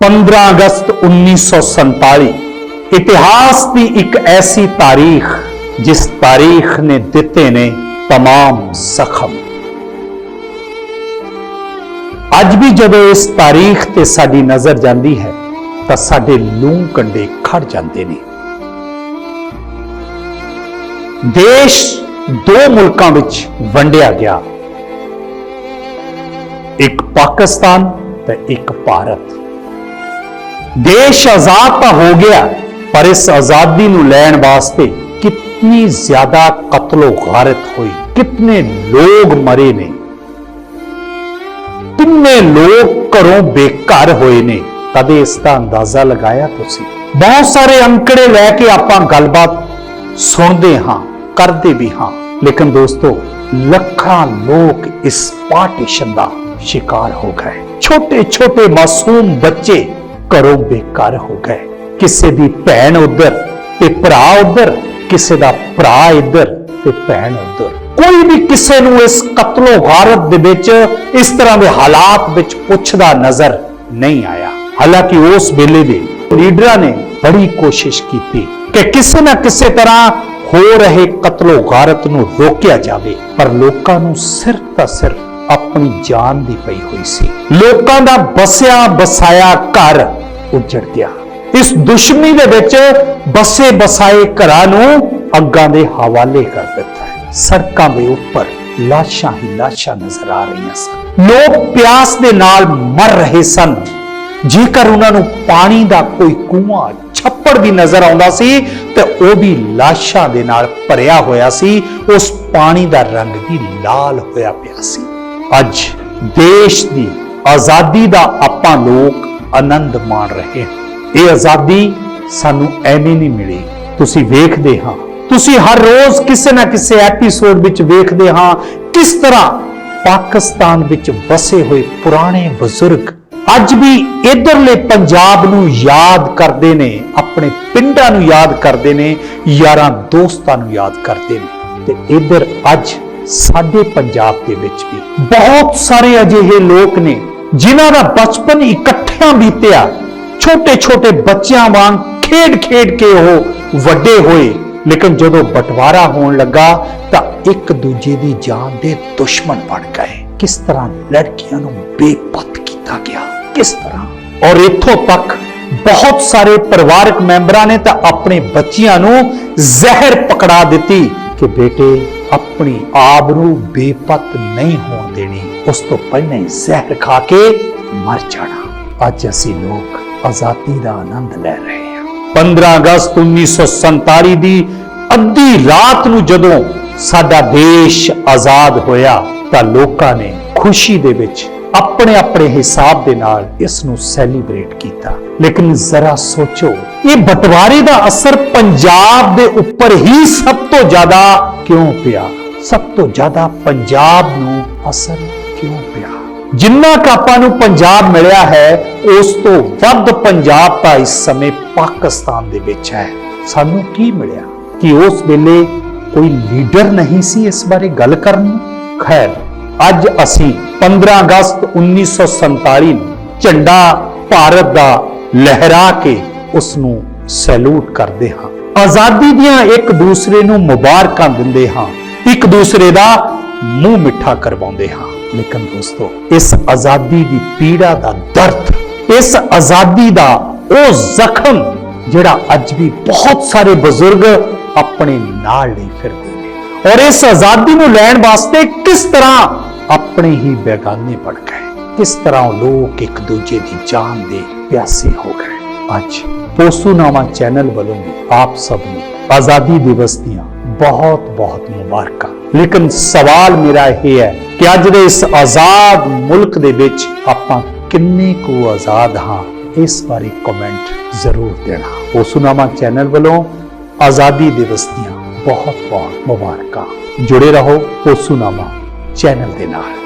15 ਅਗਸਤ 1947 ਇਤਿਹਾਸ ਦੀ ਇੱਕ ਐਸੀ ਤਾਰੀਖ ਜਿਸ ਤਾਰੀਖ ਨੇ ਦਿੱਤੇ ਨੇ तमाम ਜ਼ਖਮ ਅੱਜ ਵੀ ਜਦੋਂ ਇਸ ਤਾਰੀਖ ਤੇ ਸਾਡੀ ਨਜ਼ਰ ਜਾਂਦੀ ਹੈ ਤਾਂ ਸਾਡੇ ਲੂੰ ਕੰਡੇ ਖੜ ਜਾਂਦੇ ਨੇ ਦੇਸ਼ ਦੋ ਮੁਲਕਾਂ ਵਿੱਚ ਵੰਡਿਆ ਗਿਆ ਇੱਕ ਪਾਕਿਸਤਾਨ ਤੇ ਇੱਕ ਭਾਰਤ ਦੇਸ਼ ਆਜ਼ਾਦ ਤਾਂ ਹੋ ਗਿਆ, ਪਰ ਇਸ ਆਜ਼ਾਦੀ ਨੂੰ ਲੈਣ ਵਾਸਤੇ ਕਿੰਨੀ ਜ਼ਿਆਦਾ ਕਤਲੋ ਗਾਰਤ ਹੋਈ, ਕਿੰਨੇ ਲੋਕ ਮਰੇ ਨੇ, ਕਿੰਨੇ ਲੋਕ ਘਰੋਂ ਬੇਘਰ ਹੋਏ ਨੇ, ਕਦੇ ਇਸ ਦਾ ਅੰਦਾਜ਼ਾ ਲਗਾਇਆ ਤੁਸੀਂ? ਬਹੁਤ ਸਾਰੇ ਅੰਕੜੇ ਲੈ ਕੇ ਆਪਾਂ ਗੱਲਬਾਤ ਸੁਣਦੇ ਹਾਂ, ਕਰਦੇ ਵੀ ਹਾਂ, ਲੇਕਿਨ ਦੋਸਤੋ, ਲੱਖਾਂ ਲੋਕ ਇਸ ਪਾਰਟੀਸ਼ਨ ਦਾ ਸ਼ਿਕਾਰ ਹੋ ਗਏ। ਛੋਟੇ ਛੋਟੇ ਮਾਸੂਮ ਬੱਚੇ ਘਰੋਂ ਬੇਘਰ ਹੋ ਗਏ। ਕਿਸੇ ਦੀ ਭੈਣ ਉਧਰ ਤੇ ਭਰਾ ਉਧਰ, ਕਿਸੇ ਦਾ ਭਰਾ ਇੱਧਰ ਤੇ ਭੈਣ ਉਧਰ। ਕੋਈ ਵੀ ਕਿਸੇ ਨੂੰ ਇਸ ਕਤਲੋ ਗਾਰਤ ਦੇ ਵਿੱਚ, ਇਸ ਤਰ੍ਹਾਂ ਦੇ ਹਾਲਾਤ ਵਿੱਚ ਪੁੱਛਦਾ ਨਜ਼ਰ ਨਹੀਂ ਆਇਆ। ਹਾਲਾਂਕਿ ਉਸ ਵੇਲੇ ਦੇ ਲੀਡਰਾਂ ਨੇ ਬੜੀ ਕੋਸ਼ਿਸ਼ ਕੀਤੀ ਕਿ ਕਿਸੇ ਨਾ ਕਿਸੇ ਤਰ੍ਹਾਂ ਹੋ ਰਹੇ ਕਤਲੋ ਗਾਰਤ ਨੂੰ ਰੋਕਿਆ ਜਾਵੇ, ਪਰ ਲੋਕਾਂ ਨੂੰ ਸਿਰਫ ਤਾਂ ਸਿਰਫ ਆਪਣੀ ਜਾਨ ਦੀ ਪਈ ਹੋਈ ਸੀ। ਲੋਕਾਂ ਦਾ ਬਸਿਆ ਬਸਾਇਆ ਘਰ ਉੱਜੜ ਗਿਆ। ਇਸ ਦੁਸ਼ਮਣੀ ਦੇ ਵਿੱਚ ਬਸੇ ਬਸਾਏ ਘਰਾਂ ਨੂੰ ਅੱਗਾਂ ਦੇ ਹਵਾਲੇ ਕਰ ਦਿੱਤਾ। ਹੈ ਸੜਕਾਂ ਦੇ ਉੱਪਰ ਲਾਸ਼ਾਂ ਹੀ ਲਾਸ਼ਾਂ ਨਜ਼ਰ ਆ ਰਹੀਆਂ ਸਨ। ਲੋਕ ਪਿਆਸ ਦੇ ਨਾਲ ਮਰ ਰਹੇ ਸਨ। ਜੇਕਰ ਉਹਨਾਂ ਨੂੰ ਪਾਣੀ ਦਾ ਕੋਈ ਕੂਆ, ਛੱਪੜ ਵੀ ਨਜ਼ਰ ਆਉਂਦਾ ਸੀ, ਤੇ ਉਹ ਵੀ ਲਾਸ਼ਾਂ ਦੇ ਨਾਲ ਭਰਿਆ ਹੋਇਆ ਸੀ। ਉਸ ਪਾਣੀ ਦਾ ਰੰਗ ਵੀ ਲਾਲ ਹੋਇਆ ਪਿਆ ਸੀ। ਅੱਜ ਦੇਸ਼ ਦੀ ਆਜ਼ਾਦੀ ਦਾ ਆਪਾਂ ਲੋਕ ਆਨੰਦ ਮਾਣ ਰਹੇ ਹਾਂ। ਇਹ ਆਜ਼ਾਦੀ ਸਾਨੂੰ ਐਵੇਂ ਨਹੀਂ ਮਿਲੀ। ਤੁਸੀਂ ਵੇਖਦੇ ਹਾਂ। ਤੁਸੀਂ ਹਰ ਰੋਜ਼ ਕਿਸੇ ਨਾ ਕਿਸੇ ਐਪੀਸੋਡ ਵਿੱਚ ਵੇਖਦੇ ਹਾਂ ਕਿਸ ਤਰ੍ਹਾਂ ਪਾਕਿਸਤਾਨ ਵਿੱਚ ਵਸੇ ਹੋਏ ਪੁਰਾਣੇ ਬਜ਼ੁਰਗ ਅੱਜ ਵੀ ਇਧਰਲੇ ਪੰਜਾਬ ਨੂੰ ਯਾਦ ਕਰਦੇ ਨੇ, ਆਪਣੇ ਪਿੰਡਾਂ ਨੂੰ ਯਾਦ ਕਰਦੇ ਨੇ, ਯਾਰਾਂ ਦੋਸਤਾਂ ਨੂੰ ਯਾਦ ਕਰਦੇ ਨੇ। ਤੇ ਇਧਰ ਅੱਜ ਸਾਡੇ ਪੰਜਾਬ ਦੇ ਵਿੱਚ ਵੀ ਬਹੁਤ ਸਾਰੇ ਅਜਿਹੇ ਲੋਕ ਨੇ ਜਿਨ੍ਹਾਂ ਦਾ ਬਚਪਨ ਇਕੱਠਿਆਂ ਬੀਤਿਆ। ਛੋਟੇ ਛੋਟੇ ਬੱਚਿਆਂ ਵਾਂਗ ਖੇਡ ਖੇਡ ਕੇ ਉਹ ਵੱਡੇ ਹੋਏ। ਲੇਕਿਨ ਜਦੋਂ ਬਟਵਾਰਾ ਹੋਣ ਲੱਗਾ ਤਾਂ ਇੱਕ ਦੂਜੇ ਦੀ ਜਾਨ ਦੇ ਦੁਸ਼ਮਣ ਬਣ ਗਏ। ਕਿਸ ਤਰ੍ਹਾਂ ਲੜਕੀਆਂ ਨੂੰ ਬੇਪਤ ਕੀਤਾ ਗਿਆ? ਕਿਸ ਤਰ੍ਹਾਂ? ਔਰ ਇੱਥੋਂ ਤੱਕ ਬਹੁਤ ਸਾਰੇ ਪਰਿਵਾਰਕ ਮੈਂਬਰਾਂ ਨੇ ਤਾਂ ਆਪਣੇ ਬੱਚਿਆਂ ਨੂੰ ਜ਼ਹਿਰ ਪਕੜਾ ਦਿੱਤੀ। ਕਿ ਬੇਟੇ, ਆਪਣੀ ਆਬ ਨੂੰ ਬੇਪਤ ਨਹੀਂ ਹੋਣ ਦੇਣੀ। ਉਸ ਤੋਂ ਪਹਿਲਾਂ ਹੀ ਜ਼ਹਿਰ ਖਾ ਕੇ ਮਰ ਜਾਣਾ। ਅੱਜ ਅਸੀਂ ਲੋਕ ਆਜ਼ਾਦੀ ਦਾ ਆਨੰਦ ਲੈ ਰਹੇ ਹਾਂ। 15 ਅਗਸਤ 1947 ਦੀ ਅੱਧੀ ਰਾਤ ਨੂੰ ਜਦੋਂ ਸਾਡਾ ਦੇਸ਼ ਆਜ਼ਾਦ ਹੋਇਆ ਤਾਂ ਲੋਕਾਂ ਨੇ ਖੁਸ਼ੀ ਦੇ ਵਿੱਚ ਆਪਣੇ ਆਪਣੇ ਹਿਸਾਬ ਦੇ ਨਾਲ ਇਸ ਨੂੰ ਸੈਲੀਬ੍ਰੇਟ ਕੀਤਾ। ਲੇਕਿਨ ਜ਼ਰਾ ਸੋਚੋ, ਇਹ ਬਟਵਾਰੇ ਦਾ ਅਸਰ ਪੰਜਾਬ ਦੇ ਉੱਪਰ ਹੀ ਸਭ ਤੋਂ ਜ਼ਿਆਦਾ ਕਿਉਂ ਪਿਆ? ਸਭ ਤੋਂ ਜ਼ਿਆਦਾ ਪੰਜਾਬ ਨੂੰ ਅਸਰ ਕਿਉਂ ਪਿਆ? ਜਿੰਨਾ ਕੁ ਆਪਾਂ ਨੂੰ ਪੰਜਾਬ ਮਿਲਿਆ ਹੈ, ਉਸ ਤੋਂ ਵੱਧ ਪੰਜਾਬ ਤਾਂ ਇਸ ਸਮੇਂ ਪਾਕਿਸਤਾਨ ਦੇ ਵਿੱਚ ਹੈ। ਸਾਨੂੰ ਕੀ ਮਿਲਿਆ ਕਿ ਉਸ ਵੇਲੇ ਕੋਈ ਲੀਡਰ ਨਹੀਂ ਸੀ ਇਸ ਬਾਰੇ ਗੱਲ ਕਰਨ ਨੂੰ? ਖੈਰ ਅੱਜ ਅਸੀਂ 15 ਅਗਸਤ 1947 ਨੂੰ ਝੰਡਾ ਭਾਰਤ ਦਾ ਲਹਿਰਾ ਕੇ ਉਸ ਨੂੰ ਸੈਲੂਟ ਕਰਦੇ ਹਾਂ। ਆਜ਼ਾਦੀ ਦੀਆਂ ਇੱਕ ਦੂਸਰੇ ਨੂੰ ਮੁਬਾਰਕਾਂ ਦਿੰਦੇ ਹਾਂ। ਇੱਕ ਦੂਸਰੇ ਦਾ ਮੂੰਹ ਮਿੱਠਾ ਕਰਵਾਉਂਦੇ ਹਾਂ। ਲੇਕਿਨ ਦੋਸਤੋ, ਇਸ ਆਜ਼ਾਦੀ ਦੀ ਪੀੜਾ ਦਾ ਦਰਦ, ਇਸ ਆਜ਼ਾਦੀ ਦਾ ਉਹ ਜ਼ਖਮ ਜਿਹੜਾ ਅੱਜ ਵੀ ਬਹੁਤ ਸਾਰੇ ਬਜ਼ੁਰਗ ਆਪਣੇ ਨਾਲ ਲਈ ਫਿਰਦੇ। ਨੇ ਔਰ ਇਸ ਆਜ਼ਾਦੀ ਨੂੰ ਲੈਣ ਵਾਸਤੇ ਕਿਸ ਤਰ੍ਹਾਂ ਆਪਣੇ ਹੀ ਬੇਗਾਨੇ ਬਣ ਗਏ? ਕਿਸ ਤਰ੍ਹਾਂ ਲੋਕ ਇੱਕ ਦੂਜੇ ਦੀ ਜਾਨ ਦੇ ਪਿਆਸੇ ਹੋ ਗਏ? ਅੱਜ ਪੋਸੂਨਾਮਾ ਚੈਨਲ ਵੱਲੋਂ ਆਪ ਸਭ ਨੂੰ ਆਜ਼ਾਦੀ ਦਿਵਸ ਦੀਆਂ ਬਹੁਤ ਬਹੁਤ ਮੁਬਾਰਕਾਂ। ਲੇਕਿਨ ਸਵਾਲ ਮੇਰਾ ਇਹ ਹੈ ਕਿ ਅੱਜ ਦੇ ਇਸ ਆਜ਼ਾਦ ਮੁਲਕ ਦੇ ਵਿੱਚ ਆਪਾਂ ਕਿੰਨੇ ਕੁ ਆਜ਼ਾਦ ਹਾਂ? ਇਸ ਬਾਰੇ ਕਮੈਂਟ ਜ਼ਰੂਰ ਦੇਣਾ। ਪੋਸੂਨਾਮਾ ਚੈਨਲ ਵੱਲੋਂ ਆਜ਼ਾਦੀ ਦਿਵਸ ਦੀਆਂ ਬਹੁਤ ਬਹੁਤ ਮੁਬਾਰਕਾਂ। ਜੁੜੇ ਰਹੋ ਪੋਸੂਨਾਮਾ ਚੈਨਲ ਦੇ ਨਾਲ।